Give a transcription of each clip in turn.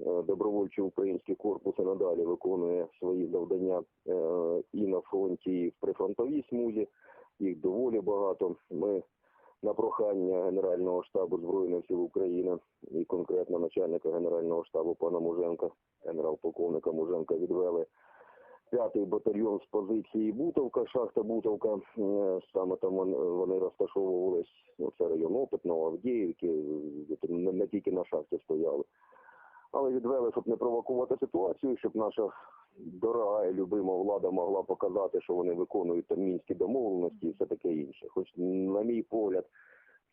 е, добровольчий український корпус і надалі виконує свої завдання е, і на фронті, і в прифронтовій смузі. Їх доволі багато. Ми на прохання Генерального штабу Збройних сил України і конкретно начальника Генерального штабу пана Муженка, генерал-полковника Муженка відвели п'ятий батальйон з позиції Бутовка, шахта Бутовка. Е, Саме там вони розташовувались, ну, це район Опитного, Авдіївки, не тільки на шахті стояли. Але відвели, щоб не провокувати ситуацію, щоб наша дорога і любима влада могла показати, що вони виконують там мінські домовленості і все таке інше. Хоч, на мій погляд,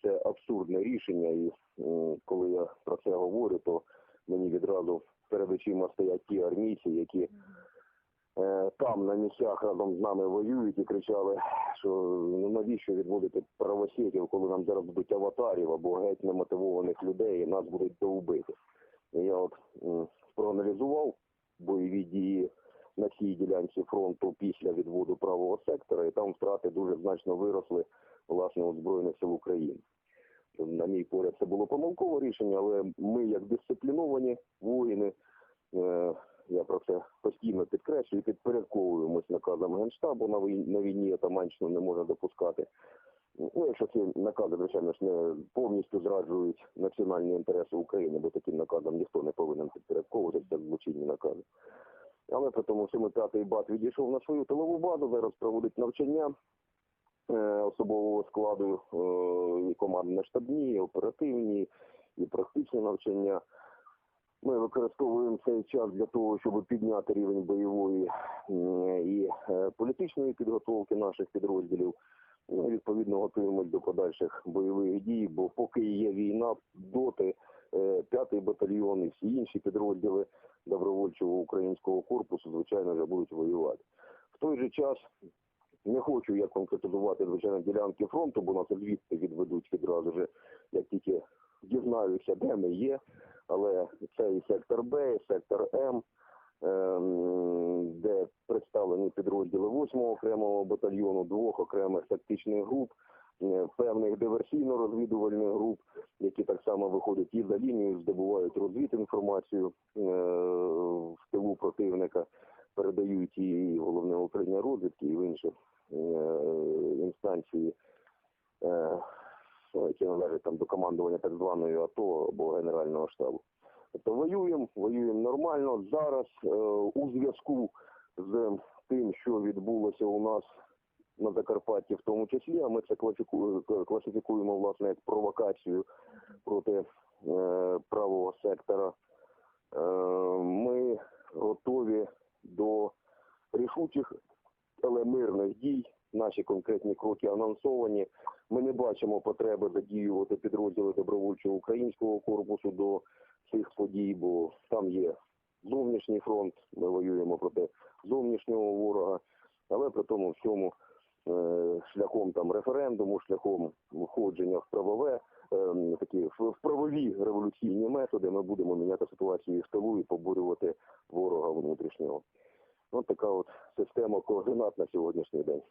це абсурдне рішення, і коли я про це говорю, то мені відразу перед очима стоять ті армійці, які е, там на місцях разом з нами воюють і кричали, що ну навіщо відводити правосєдів, коли нам зараз будуть аватарів або геть немотивованих людей, і нас будуть довбити. Я от проаналізував бойові дії на цій ділянці фронту після відводу правого сектора, і там втрати дуже значно виросли власне у Збройних сил України. На мій погляд, це було помилкове рішення, але ми, як дисципліновані воїни, е, я про це постійно підкреслюю, підпорядковуємось наказам Генштабу на війні, на війні Атаманщину не можна допускати. Ну, якщо ці накази, звичайно ж, не повністю зраджують національні інтереси України, бо таким наказам ніхто не повинен підпорядковуватися, злочинні накази. Але при тому всьому п'ятий бат відійшов на свою тилову базу, зараз проводить навчання е, особового складу, е, і командно-штабні, і оперативні, і практичні навчання. Ми використовуємо цей час для того, щоб підняти рівень бойової і е, політичної підготовки наших підрозділів. Ну, Відповідно, готуємось до подальших бойових дій, бо поки є війна, доти е, п'ятий батальйон і всі інші підрозділи добровольчого українського корпусу, звичайно, вже будуть воювати. В той же час не хочу я конкретизувати звичайно ділянки фронту, бо нас звідти відведуть відразу же, як тільки дізнаюся, де ми є. Але це і сектор Б, і сектор М, ем, підрозділи 8-го окремого батальйону, двох окремих тактичних груп, е, певних диверсійно-розвідувальних груп, які так само виходять і за лінію, здобувають розвідінформацію е, в тилу противника, передають в головне управління розвідки, і в інші е, інстанції. які належать там до командування так званої АТО або Генерального штабу. Тобто воюємо, воюємо нормально. Зараз у зв'язку з тим, що відбулося у нас на Закарпатті, в тому числі, а ми це класифіку- класифікуємо власне як провокацію проти е, правого сектора. Е, ми готові до рішучих, але мирних дій. Наші конкретні кроки анонсовані. Ми не бачимо потреби задіювати підрозділи добровольчого українського корпусу до цих подій, бо там є зовнішній фронт. Ми воюємо проти зовнішнього ворога, але при тому всьому е, шляхом там референдуму, шляхом входження в правове, е, такі в, правові революційні методи, ми будемо міняти ситуацію в тилу і поборювати ворога внутрішнього. Ось така от система координат на сьогоднішній день.